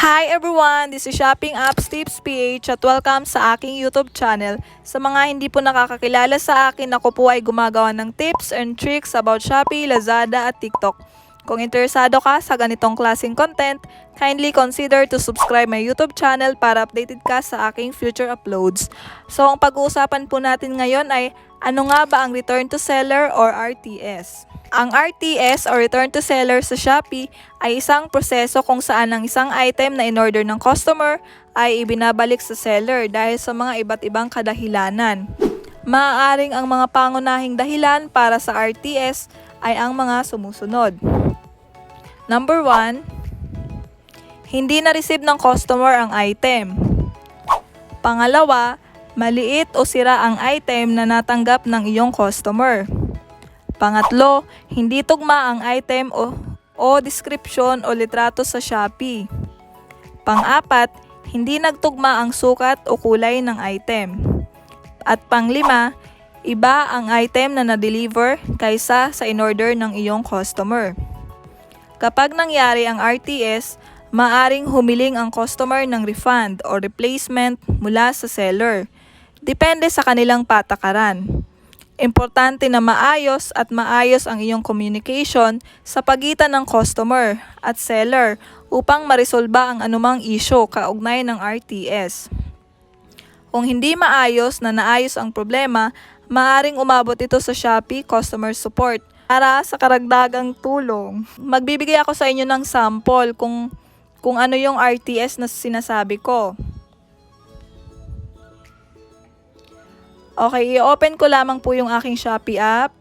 Hi everyone! This is Shopping Apps Tips PH at welcome sa aking YouTube channel. Sa mga hindi po nakakakilala sa akin, ako po ay gumagawa ng tips and tricks about Shopee, Lazada at TikTok. Kung interesado ka sa ganitong klaseng content, kindly consider to subscribe my YouTube channel para updated ka sa aking future uploads. So ang pag-uusapan po natin ngayon ay ano nga ba ang return to seller or RTS? Ang RTS o return to seller sa Shopee ay isang proseso kung saan ang isang item na in-order ng customer ay ibinabalik sa seller dahil sa mga iba't ibang kadahilanan. Maaaring ang mga pangunahing dahilan para sa RTS ay ang mga sumusunod. Number 1, hindi na-receive ng customer ang item. Pangalawa, maliit o sira ang item na natanggap ng iyong customer. Pangatlo, hindi tugma ang item o, o description o litrato sa Shopee. Pang-apat, hindi nagtugma ang sukat o kulay ng item. At panglima, iba ang item na na-deliver kaysa sa in-order ng iyong customer. Kapag nangyari ang RTS, maaring humiling ang customer ng refund o replacement mula sa seller. Depende sa kanilang patakaran. Importante na maayos at maayos ang iyong communication sa pagitan ng customer at seller upang maresolba ang anumang issue kaugnay ng RTS. Kung hindi maayos na naayos ang problema, maaring umabot ito sa Shopee Customer Support para sa karagdagang tulong. Magbibigay ako sa inyo ng sample kung kung ano yung RTS na sinasabi ko. Okay, i-open ko lamang po yung aking Shopee app.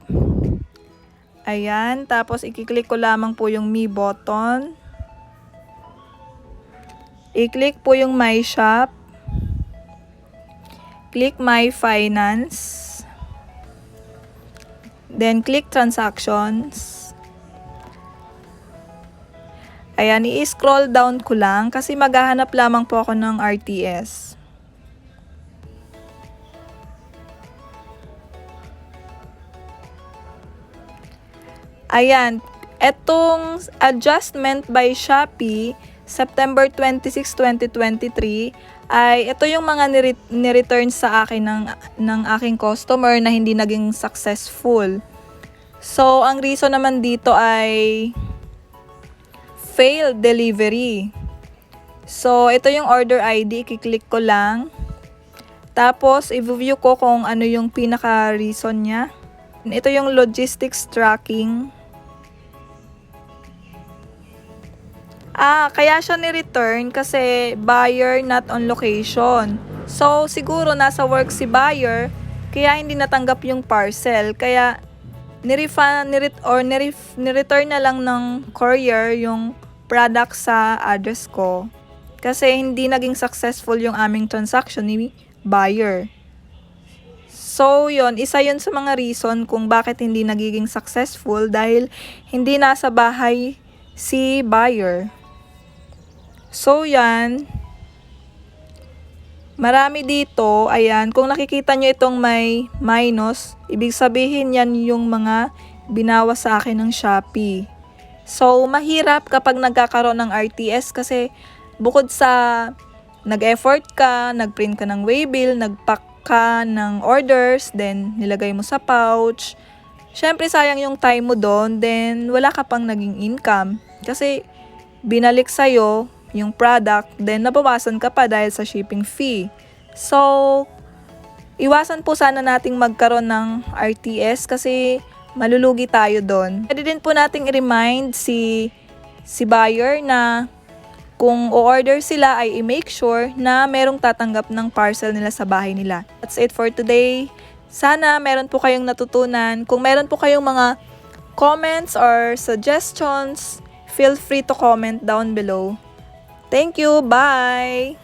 Ayan, tapos i-click ko lamang po yung Me button. I-click po yung My Shop. Click My Finance. Then click Transactions. Ayan, i-scroll down ko lang kasi maghahanap lamang po ako ng RTS. Ayan, etong adjustment by Shopee, September 26, 2023, ay ito yung mga nire- ni-return sa akin ng, ng aking customer na hindi naging successful. So, ang reason naman dito ay failed delivery. So, ito yung order ID, kiklik ko lang. Tapos, i-view ko kung ano yung pinaka-reason niya. Ito yung logistics tracking. Ah, kaya siya ni-return kasi buyer not on location. So, siguro nasa work si buyer, kaya hindi natanggap yung parcel. Kaya, nirefund, niret, or niref, nireturn na lang ng courier yung product sa address ko. Kasi hindi naging successful yung aming transaction ni buyer. So, yon isa yon sa mga reason kung bakit hindi nagiging successful dahil hindi nasa bahay si buyer. So, yan. Marami dito. Ayan. Kung nakikita nyo itong may minus, ibig sabihin yan yung mga binawa sa akin ng Shopee. So, mahirap kapag nagkakaroon ng RTS kasi bukod sa nag-effort ka, nag-print ka ng waybill, nag-pack ka ng orders, then nilagay mo sa pouch. Siyempre, sayang yung time mo doon, then wala ka pang naging income. Kasi, binalik sa'yo yung product, then nabawasan ka pa dahil sa shipping fee. So, iwasan po sana nating magkaroon ng RTS kasi malulugi tayo doon. Pwede din po nating i-remind si, si buyer na kung o-order sila ay i-make sure na merong tatanggap ng parcel nila sa bahay nila. That's it for today. Sana meron po kayong natutunan. Kung meron po kayong mga comments or suggestions, feel free to comment down below. Thank you. Bye.